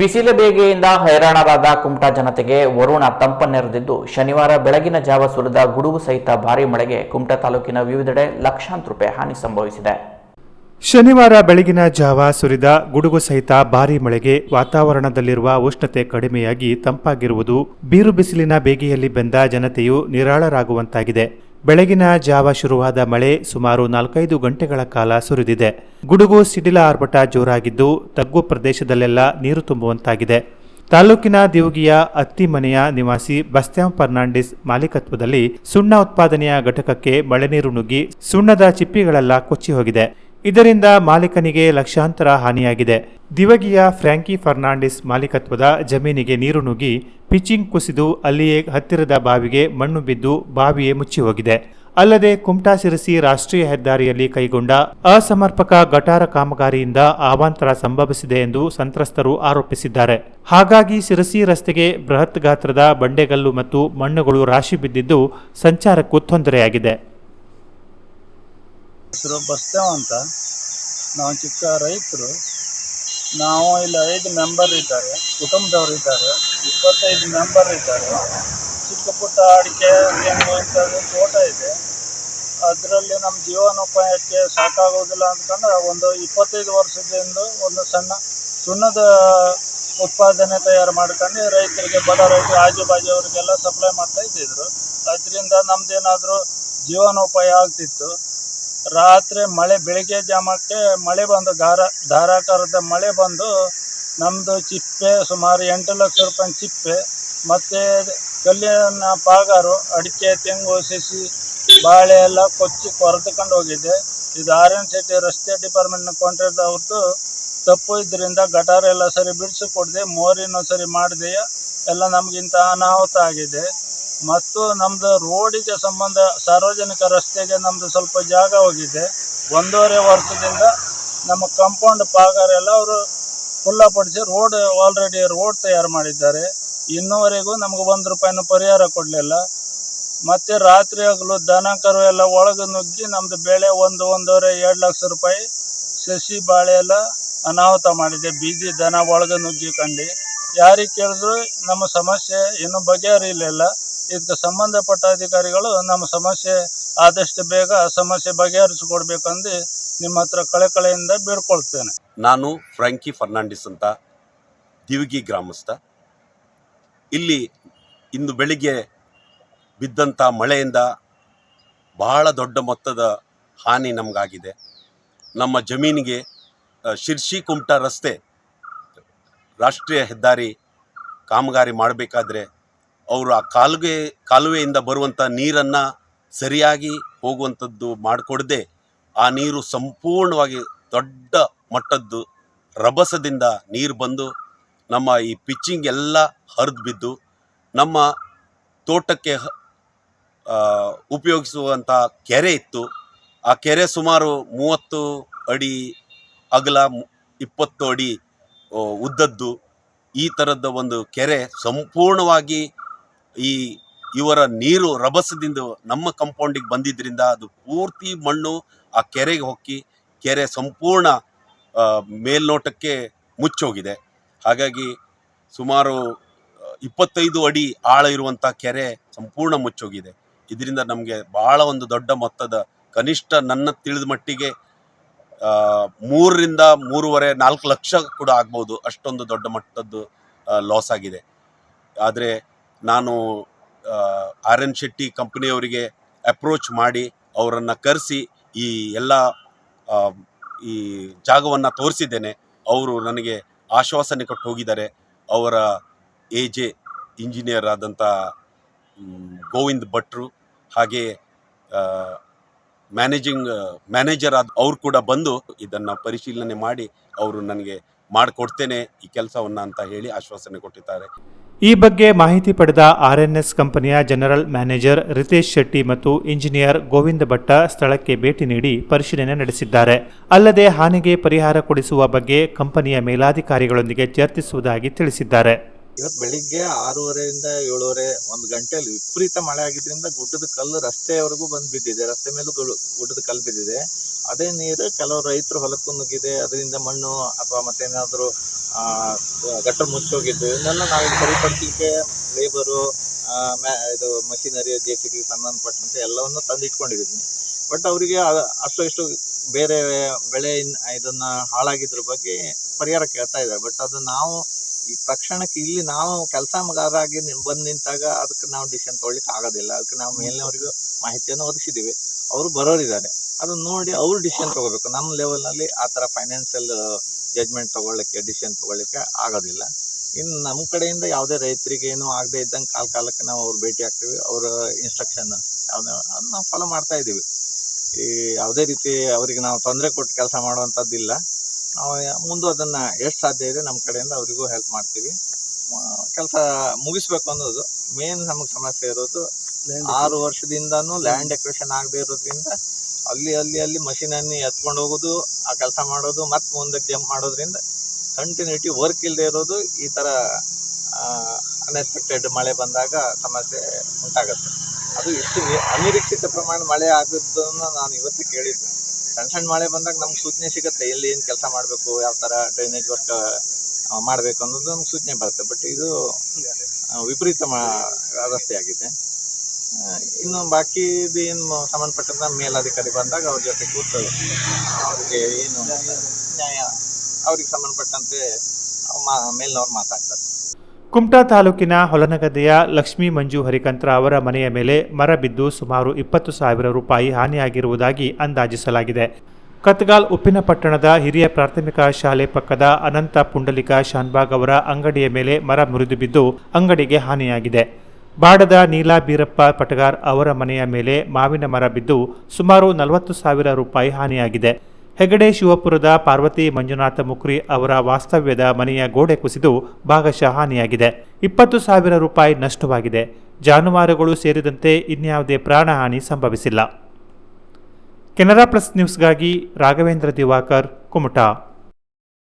ಬಿಸಿಲು ಬೇಗೆಯಿಂದ ಹೈರಾಣರಾದ ಕುಮಟಾ ಜನತೆಗೆ ವರುಣ ತಂಪನ್ನೆರೆದಿದ್ದು, ಶನಿವಾರ ಬೆಳಗಿನ ಜಾವ ಸುರಿದ ಗುಡುಗು ಸಹಿತ ಭಾರೀ ಮಳೆಗೆ ಕುಮಟಾ ತಾಲೂಕಿನ ವಿವಿಧೆಡೆ ಲಕ್ಷಾಂತರ ರೂಪಾಯಿ ಹಾನಿ ಸಂಭವಿಸಿದೆ. ಶನಿವಾರ ಬೆಳಗಿನ ಜಾವ ಸುರಿದ ಗುಡುಗು ಸಹಿತ ಭಾರಿ ಮಳೆಗೆ ವಾತಾವರಣದಲ್ಲಿರುವ ಉಷ್ಣತೆ ಕಡಿಮೆಯಾಗಿ ತಂಪಾಗಿರುವುದು ಬೀರು ಬಿಸಿಲಿನ ಬೇಗೆಯಲ್ಲಿ ಬೆಂದ ಜನತೆಯು ನಿರಾಳರಾಗುವಂತಾಗಿದೆ. ಬೆಳಗಿನ ಜಾವ ಶುರುವಾದ ಮಳೆ ಸುಮಾರು ನಾಲ್ಕೈದು ಗಂಟೆಗಳ ಕಾಲ ಸುರಿದಿದೆ. ಗುಡುಗು ಸಿಡಿಲ ಆರ್ಭಟ ಜೋರಾಗಿದ್ದು ತಗ್ಗು ಪ್ರದೇಶದಲ್ಲೆಲ್ಲ ನೀರು ತುಂಬುವಂತಾಗಿದೆ. ತಾಲೂಕಿನ ದಿವಗಿಯ ಅತ್ತಿಮನೆಯ ನಿವಾಸಿ ಬಸ್ತ್ಯಾಂ ಫರ್ನಾಂಡಿಸ್ ಮಾಲೀಕತ್ವದಲ್ಲಿ ಸುಣ್ಣ ಉತ್ಪಾದನೆಯ ಘಟಕಕ್ಕೆ ಮಳೆ ನೀರು ನುಗ್ಗಿ ಸುಣ್ಣದ ಚಿಪ್ಪಿಗಳೆಲ್ಲ ಕೊಚ್ಚಿ ಹೋಗಿದೆ. ಇದರಿಂದ ಮಾಲೀಕನಿಗೆ ಲಕ್ಷಾಂತರ ಹಾನಿಯಾಗಿದೆ. ದಿವಗಿಯ ಫ್ರಾಂಕಿ ಫರ್ನಾಂಡಿಸ್ ಮಾಲೀಕತ್ವದ ಜಮೀನಿಗೆ ನೀರು ನುಗ್ಗಿ ಪಿಚಿಂಗ್ ಕುಸಿದು ಅಲ್ಲಿಯೇ ಹತ್ತಿರದ ಬಾವಿಗೆ ಮಣ್ಣು ಬಿದ್ದು ಬಾವಿಯೇ ಮುಚ್ಚಿ ಹೋಗಿದೆ ಅಲ್ಲದೆ ಕುಮಟಾ ಸಿರಸಿ ರಾಷ್ಟ್ರೀಯ ಹೆದ್ದಾರಿಯಲ್ಲಿ ಕೈಗೊಂಡ ಅಸಮರ್ಪಕ ಗಟಾರ ಕಾಮಗಾರಿಯಿಂದ ಅವಾಂತರ ಸಂಭವಿಸಿದೆ ಎಂದು ಸಂತ್ರಸ್ತರು ಆರೋಪಿಸಿದ್ದಾರೆ. ಹಾಗಾಗಿ ಸಿರಸಿ ರಸ್ತೆಗೆ ಬೃಹತ್ ಗಾತ್ರದ ಬಂಡೆಗಲ್ಲು ಮತ್ತು ಮಣ್ಣುಗಳು ರಾಶಿ ಬಿದ್ದಿದ್ದು ಸಂಚಾರಕ್ಕೂ ತೊಂದರೆಯಾಗಿದೆ. ಹೆಸರು ಬಸ್ತೇವ ಅಂತ. ನಾವು ಚಿಕ್ಕ ರೈತರು, ನಾವು ಇಲ್ಲಿ ಐದು ಮೆಂಬರ್ ಇದ್ದಾರೆ, ಕುಟುಂಬದವರು ಇದ್ದಾರೆ, ಇಪ್ಪತ್ತೈದು ಮೆಂಬರ್ ಇದ್ದಾರೆ. ಚಿಕ್ಕ ಪುಟ್ಟ ಅಡಿಕೆ, ತೆಂಗು ಇಂಥದ್ದು ತೋಟ ಇದೆ. ಅದರಲ್ಲಿ ನಮ್ಮ ಜೀವನೋಪಾಯಕ್ಕೆ ಸಾಕಾಗೋದಿಲ್ಲ ಅಂತಂದ್ರೆ ಒಂದು ಇಪ್ಪತ್ತೈದು ವರ್ಷದಿಂದ ಒಂದು ಸಣ್ಣ ಸುಣ್ಣದ ಉತ್ಪಾದನೆ ತಯಾರು ಮಾಡ್ಕೊಂಡು ರೈತರಿಗೆ, ಬಡ ರೈತರು ಆಜು ಬಾಜು ಅವರಿಗೆಲ್ಲ ಸಪ್ಲೈ ಮಾಡ್ತಾ ಇದ್ದಿದ್ರು. ಅದರಿಂದ ನಮ್ದೇನಾದರೂ ಜೀವನೋಪಾಯ ಆಗ್ತಿತ್ತು. ರಾತ್ರಿ ಮಳೆ, ಬೆಳಗ್ಗೆ ಜಾಮಕ್ಕೆ ಮಳೆ ಬಂದು ಧಾರ, ಧಾರಾಕಾರದ ಮಳೆ ಬಂದು ನಮ್ಮದು ಚಿಪ್ಪೆ, ಸುಮಾರು ಎಂಟು ಲಕ್ಷ ರೂಪಾಯಿ ಚಿಪ್ಪೆ, ಮತ್ತು ಕಲ್ಲಿನ ಪಾಗಾರು, ಅಡಿಕೆ, ತೆಂಗು, ಸಸಿ, ಬಾಳೆ ಎಲ್ಲ ಕೊಚ್ಚಿ ಕೊರೆದುಕೊಂಡು ಹೋಗಿದೆ. ಇದು ಆರ್ ಎನ್ ಸಿಟಿ ರಸ್ತೆ ಡಿಪಾರ್ಟ್ಮೆಂಟ್ನ ಅವ್ರದ್ದು ತಪ್ಪು ಇದರಿಂದ ಗಟಾರ ಎಲ್ಲ ಸರಿ ಬಿಡಿಸಿ ಕೊಡದೆ, ಮೋರಿನೂ ಸರಿ ಮಾಡದೆ ಎಲ್ಲ ನಮಗಿಂತ ಅನಾಹುತ ಆಗಿದೆ. ಮತ್ತು ನಮ್ಮದು ರೋಡಿಗೆ ಸಂಬಂಧ ಸಾರ್ವಜನಿಕ ರಸ್ತೆಗೆ ನಮ್ದು ಸ್ವಲ್ಪ ಜಾಗ ಹೋಗಿದೆ. ಒಂದೂವರೆ ವರ್ಷದಿಂದ ನಮ್ಮ ಕಾಂಪೌಂಡ್ ಪಾಗಾರೆಲ್ಲ ಅವರು ಖುಲ್ಲಾಪಡಿಸಿ ರೋಡ್ ಆಲ್ರೆಡಿ ರೋಡ್ ತಯಾರು ಮಾಡಿದ್ದಾರೆ. ಇನ್ನೂವರೆಗೂ ನಮಗೆ ಒಂದು ರೂಪಾಯಿನೂ ಪರಿಹಾರ ಕೊಡಲಿಲ್ಲ. ಮತ್ತು ರಾತ್ರಿ ಹಗಲು ದನ ಕರು ಎಲ್ಲ ಒಳಗೆ ನುಗ್ಗಿ ನಮ್ಮದು ಬೆಳೆ ಒಂದು, ಒಂದೂವರೆ, ಎರಡು ಲಕ್ಷ ರೂಪಾಯಿ ಸಸಿ ಬಾಳೆ ಎಲ್ಲ ಅನಾಹುತ ಮಾಡಿದೆ. ಬೀದಿ ದನ ಒಳಗೆ ನುಗ್ಗಿ ಕಂಡು. ಯಾರಿಗೆ ಕೇಳಿದ್ರು ನಮ್ಮ ಸಮಸ್ಯೆ ಇನ್ನೂ ಬಗೆಹರಿಲಿಲ್ಲ. ಇದಕ್ಕೆ ಸಂಬಂಧಪಟ್ಟ ಅಧಿಕಾರಿಗಳು ನಮ್ಮ ಸಮಸ್ಯೆ ಆದಷ್ಟು ಬೇಗ ಸಮಸ್ಯೆ ಬಗೆಹರಿಸಿಕೊಡ್ಬೇಕಂದು ನಿಮ್ಮ ಹತ್ರ ಕಳೆಕಳೆಯಿಂದ ಬೇಡ್ಕೊಳ್ತೇನೆ. ನಾನು ಫ್ರಾಂಕಿ ಫರ್ನಾಂಡಿಸ್ ಅಂತ, ದಿವಿಗಿ ಗ್ರಾಮಸ್ಥ. ಇಲ್ಲಿ ಇಂದು ಬೆಳಿಗ್ಗೆ ಬಿದ್ದಂಥ ಮಳೆಯಿಂದ ಬಹಳ ದೊಡ್ಡ ಮೊತ್ತದ ಹಾನಿ ನಮಗಾಗಿದೆ. ನಮ್ಮ ಜಮೀನಿಗೆ ಶಿರ್ಸಿ ಕುಮಟಾ ರಸ್ತೆ ರಾಷ್ಟ್ರೀಯ ಹೆದ್ದಾರಿ ಕಾಮಗಾರಿ ಮಾಡಬೇಕಾದ್ರೆ ಅವರು ಆ ಕಾಲುವೆ ಕಾಲುವೆಯಿಂದ ಬರುವಂಥ ನೀರನ್ನು ಸರಿಯಾಗಿ ಹೋಗುವಂಥದ್ದು ಮಾಡಿಕೊಡದೆ, ಆ ನೀರು ಸಂಪೂರ್ಣವಾಗಿ ದೊಡ್ಡ ಮಟ್ಟದ್ದು ರಭಸದಿಂದ ನೀರು ಬಂದು ನಮ್ಮ ಈ ಪಿಚ್ಚಿಂಗ್ ಎಲ್ಲ ಹರಿದು ಬಿದ್ದು, ನಮ್ಮ ತೋಟಕ್ಕೆ ಉಪಯೋಗಿಸುವಂಥ ಕೆರೆ ಇತ್ತು. ಆ ಕೆರೆ ಸುಮಾರು ಮೂವತ್ತು ಅಡಿ ಅಗಲ, ಇಪ್ಪತ್ತು ಅಡಿ ಉದ್ದದ್ದು. ಈ ಥರದ ಒಂದು ಕೆರೆ ಸಂಪೂರ್ಣವಾಗಿ ಈ ಇವರ ನೀರು ರಭಸದಿಂದ ನಮ್ಮ ಕಂಪೌಂಡಿಗೆ ಬಂದಿದ್ದರಿಂದ ಅದು ಪೂರ್ತಿ ಮಣ್ಣು ಆ ಕೆರೆಗೆ ಹೊಕ್ಕಿ ಕೆರೆ ಸಂಪೂರ್ಣ ಮೇಲ್ನೋಟಕ್ಕೆ ಮುಚ್ಚೋಗಿದೆ. ಹಾಗಾಗಿ ಸುಮಾರು ಇಪ್ಪತ್ತೈದು ಅಡಿ ಆಳ ಇರುವಂಥ ಕೆರೆ ಸಂಪೂರ್ಣ ಮುಚ್ಚೋಗಿದೆ. ಇದರಿಂದ ನಮಗೆ ಭಾಳ ಒಂದು ದೊಡ್ಡ ಮೊತ್ತದ ಕನಿಷ್ಠ ನನ್ನ ತಿಳಿದ ಮಟ್ಟಿಗೆ ಮೂರರಿಂದ ಮೂರುವರೆ, ನಾಲ್ಕು ಲಕ್ಷ ಕೂಡ ಆಗ್ಬೋದು ಅಷ್ಟೊಂದು ದೊಡ್ಡ ಮಟ್ಟದ್ದು ಲಾಸ್ ಆಗಿದೆ. ಆದರೆ ನಾನು ಆರ್ ಎನ್ ಶೆಟ್ಟಿ ಕಂಪ್ನಿಯವರಿಗೆ ಅಪ್ರೋಚ್ ಮಾಡಿ ಅವರನ್ನು ಕರೆಸಿ ಈ ಎಲ್ಲ ಈ ಜಾಗವನ್ನು ತೋರಿಸಿದ್ದೇನೆ. ಅವರು ನನಗೆ ಆಶ್ವಾಸನೆ ಕೊಟ್ಟು ಹೋಗಿದ್ದಾರೆ. ಅವರ ಎ ಜೆ ಇಂಜಿನಿಯರ್ ಆದಂಥ ಗೋವಿಂದ್ ಭಟ್ರು ಹಾಗೆ ಮ್ಯಾನೇಜಿಂಗ್ ಮ್ಯಾನೇಜರ್ ಆದ ಅವ್ರು ಕೂಡ ಬಂದು ಇದನ್ನು ಪರಿಶೀಲನೆ ಮಾಡಿ ಅವರು ನನಗೆ ಮಾಡಿಕೊಡ್ತೇನೆ ಈ ಕೆಲಸವನ್ನು ಅಂತ ಹೇಳಿ ಆಶ್ವಾಸನೆ ಕೊಟ್ಟಿದ್ದಾರೆ. ಈ ಬಗ್ಗೆ ಮಾಹಿತಿ ಪಡೆದ ಆರ್ಎನ್ಎಸ್ ಕಂಪನಿಯ ಜನರಲ್ ಮ್ಯಾನೇಜರ್ ರಿತೇಶ್ ಶೆಟ್ಟಿ ಮತ್ತು ಇಂಜಿನಿಯರ್ ಗೋವಿಂದ ಭಟ್ಟ ಸ್ಥಳಕ್ಕೆ ಭೇಟಿ ನೀಡಿ ಪರಿಶೀಲನೆ ನಡೆಸಿದ್ದಾರೆ. ಅಲ್ಲದೆ ಹಾನಿಗೆ ಪರಿಹಾರ ಕೊಡಿಸುವ ಬಗ್ಗೆ ಕಂಪನಿಯ ಮೇಲಾಧಿಕಾರಿಗಳೊಂದಿಗೆ ಚರ್ಚಿಸುವುದಾಗಿ ತಿಳಿಸಿದ್ದಾರೆ. ಇವತ್ತು ಬೆಳಿಗ್ಗೆ ಆರೂವರೆಯಿಂದ ಏಳುವರೆ ಒಂದು ಗಂಟೆಯಲ್ಲಿ ವಿಪರೀತ ಮಳೆ ಆಗಿದ್ರಿಂದ ಗುಡ್ಡದ ಕಲ್ಲು ರಸ್ತೆಯವರೆಗೂ ಬಂದು ಬಿದ್ದಿದೆ ರಸ್ತೆ ಮೇಲೂ ಗುಡು- ಗುಡ್ಡದ ಕಲ್ಲು ಬಿದ್ದಿದೆ. ಅದೇ ನೀರು ಕೆಲವು ರೈತರು ಹೊಲಕ್ಕೂ ನುಗ್ಗಿದೆ. ಅದರಿಂದ ಮಣ್ಣು ಅಥವಾ ಮತ್ತೇನಾದರೂ ಗಟ್ಟರ್ ಮುಚ್ಚೋಗಿದ್ದು ಇವನ್ನೆಲ್ಲ ನಾವು ಸರಿಪಡಿಸಲಿಕ್ಕೆ ಲೇಬರು ಇದು ಮಷಿನರಿ ಜೆ ಸಿ ಬಿ ಸಂಬಂಧಪಟ್ಟಂತೆ ಎಲ್ಲವನ್ನು ತಂದಿಟ್ಕೊಂಡಿದ್ದೀನಿ ಬಟ್ ಅವರಿಗೆ ಅಷ್ಟು ಇಷ್ಟು ಬೇರೆ, ಬೆಳೆ ಇನ್- ಇದನ್ನ ಹಾಳಾಗಿದ್ರ ಬಗ್ಗೆ ಪರಿಹಾರ ಕೇಳ್ತಾ ಇದ್ದಾರೆ. ಬಟ್ ಅದು ನಾವು ಈ ತಕ್ಷಣಕ್ಕೆ ಇಲ್ಲಿ ನಾವು ಕೆಲಸಗಾರಾಗಿ ಬಂದು ನಿಂತಾಗ ಅದಕ್ಕೆ ನಾವು ಡಿಸಿಷನ್ ತೊಗೊಳ್ಲಿಕ್ಕೆ ಆಗೋದಿಲ್ಲ. ಅದಕ್ಕೆ ನಾವು ಮೇಲಿನವರಿಗೂ ಮಾಹಿತಿಯನ್ನು ಒದಗಿಸಿದ್ದೀವಿ ಅವರು ಬರೋರಿದ್ದಾರೆ. ಅದನ್ನ ನೋಡಿ ಅವ್ರು ಡಿಸಿಷನ್ ತಗೋಬೇಕು. ನಮ್ಮ ಲೆವೆಲ್ನಲ್ಲಿ ಆ ಥರ ಫೈನಾನ್ಷಿಯಲ್ ಜಜ್ಮೆಂಟ್ ತಗೊಳ್ಳಿಕ್ಕೆ ಡಿಸಿಷನ್ ತಗೊಳ್ಳಿಕ್ಕೆ ಆಗೋದಿಲ್ಲ. ಇನ್ನು ನಮ್ಮ ಕಡೆಯಿಂದ ಯಾವುದೇ ರೈತರಿಗೆ ಏನೂ ಆಗದೇ ಇದ್ದಂಗೆ ಕಾಲ ಕಾಲಕ್ಕೆ ನಾವು ಅವ್ರು ಭೇಟಿ ಆಗ್ತೀವಿ. ಅವರ ಇನ್ಸ್ಟ್ರಕ್ಷನ್ ಯಾವುದೇ ಅದನ್ನ ನಾವು ಫಾಲೋ ಮಾಡ್ತಾ ಇದ್ದೀವಿ. ಈ ಯಾವುದೇ ರೀತಿ ಅವರಿಗೆ ನಾವು ತೊಂದರೆ ಕೊಟ್ಟು ಕೆಲಸ ಮಾಡುವಂಥದ್ದಿಲ್ಲ. ಮುಂದೆ ಅದನ್ನ ಎಷ್ಟು ಸಾಧ್ಯ ಇದೆ ನಮ್ಮ ಕಡೆಯಿಂದ ಅವರಿಗೂ ಹೆಲ್ಪ್ ಮಾಡ್ತೀವಿ. ಕೆಲಸ ಮುಗಿಸ್ಬೇಕು ಅನ್ನೋದು. ಮೇನ್ ನಮಗೆ ಸಮಸ್ಯೆ ಇರೋದು ಆರು ವರ್ಷದಿಂದನೂ ಲ್ಯಾಂಡ್ ಎಕ್ವೇಷನ್ ಆಗದೇ ಇರೋದ್ರಿಂದ ಅಲ್ಲಿ ಅಲ್ಲಿ ಅಲ್ಲಿ ಮಷೀನನ್ನು ಎತ್ಕೊಂಡು ಹೋಗೋದು ಆ ಕೆಲಸ ಮಾಡೋದು ಮತ್ತೆ ಮುಂದೆ ಜಂಪ್ ಮಾಡೋದ್ರಿಂದ ಕಂಟಿನ್ಯೂಟಿ ವರ್ಕ್ ಇಲ್ಲದೆ ಇರೋದು ಈ ಥರ ಅನ್ಎಕ್ಸ್ಪೆಕ್ಟೆಡ್ ಮಳೆ ಬಂದಾಗ ಸಮಸ್ಯೆ ಉಂಟಾಗುತ್ತೆ. ಅದು ಇಷ್ಟು ಅನಿರೀಕ್ಷಿತ ಪ್ರಮಾಣ ಮಳೆ ಆಗಿದ್ದನ್ನು ನಾನು ಇವತ್ತು ಕೇಳಿದ್ದೆ. ಸಣ್ಣ ಸಣ್ಣ ಮಳೆ ಬಂದಾಗ ನಮ್ಗೆ ಸೂಚನೆ ಸಿಗುತ್ತೆ ಎಲ್ಲಿ ಏನು ಕೆಲಸ ಮಾಡಬೇಕು ಯಾವ ಥರ ಡ್ರೈನೇಜ್ ವರ್ಕ್ ಮಾಡಬೇಕು ಅನ್ನೋದು ನಮ್ಗೆ ಸೂಚನೆ ಬರುತ್ತೆ. ಬಟ್ ಇದು ವಿಪರೀತ ರಸ್ತೆ ವ್ಯವಸ್ಥೆ ಆಗಿದೆ. ಇನ್ನು ಬಾಕಿದು ಏನು ಸಂಬಂಧಪಟ್ಟಂತ ಮೇಲಾಧಿಕಾರಿ ಬಂದಾಗ ಅವ್ರ ಜೊತೆ ಕೂತು ಅವ್ರಿಗೆ ಏನು ನ್ಯಾಯ. ಅವ್ರಿಗೆ ಸಂಬಂಧಪಟ್ಟಂತೆ ಮೇಲಿನವ್ರು ಮಾತಾಡ್ತಾರೆ. ಕುಮಟಾ ತಾಲೂಕಿನ ಹೊಲನಗದ್ದೆಯ ಲಕ್ಷ್ಮೀ ಮಂಜು ಹರಿಕಂತ್ರ ಅವರ ಮನೆಯ ಮೇಲೆ ಮರ ಬಿದ್ದು ಸುಮಾರು ಇಪ್ಪತ್ತು ಸಾವಿರ ರೂಪಾಯಿ ಹಾನಿಯಾಗಿರುವುದಾಗಿ ಅಂದಾಜಿಸಲಾಗಿದೆ. ಕತ್ಗಾಲ್ ಉಪ್ಪಿನಪಟ್ಟಣದ ಹಿರಿಯ ಪ್ರಾಥಮಿಕ ಶಾಲೆ ಪಕ್ಕದ ಅನಂತ ಪುಂಡಲಿಕ ಶಾನ್ಬಾಗ್ ಅವರ ಅಂಗಡಿಯ ಮೇಲೆ ಮರ ಮುರಿದು ಬಿದ್ದು ಅಂಗಡಿಗೆ ಹಾನಿಯಾಗಿದೆ. ಬಾಡದ ನೀಲಾ ಬೀರಪ್ಪ ಪಟಗಾರ್ ಅವರ ಮನೆಯ ಮೇಲೆ ಮಾವಿನ ಮರ ಬಿದ್ದು ಸುಮಾರು ನಲವತ್ತು ಸಾವಿರ ರೂಪಾಯಿ ಹಾನಿಯಾಗಿದೆ. ಹೆಗಡೆ ಶಿವಪುರದ ಪಾರ್ವತಿ ಮಂಜುನಾಥ ಮುಕ್ರಿ ಅವರ ವಾಸ್ತವ್ಯದ ಮನೆಯ ಗೋಡೆ ಕುಸಿದು ಭಾಗಶಃ ಹಾನಿಯಾಗಿದೆ. ಇಪ್ಪತ್ತು ಸಾವಿರ ರೂಪಾಯಿ ನಷ್ಟವಾಗಿದೆ. ಜಾನುವಾರುಗಳು ಸೇರಿದಂತೆ ಇನ್ಯಾವುದೇ ಪ್ರಾಣಹಾನಿ ಸಂಭವಿಸಿಲ್ಲ. ಕೆನರಾ ಪ್ಲಸ್ ನ್ಯೂಸ್ಗಾಗಿ ರಾಘವೇಂದ್ರ ದಿವಾಕರ್, ಕುಮಟಾ.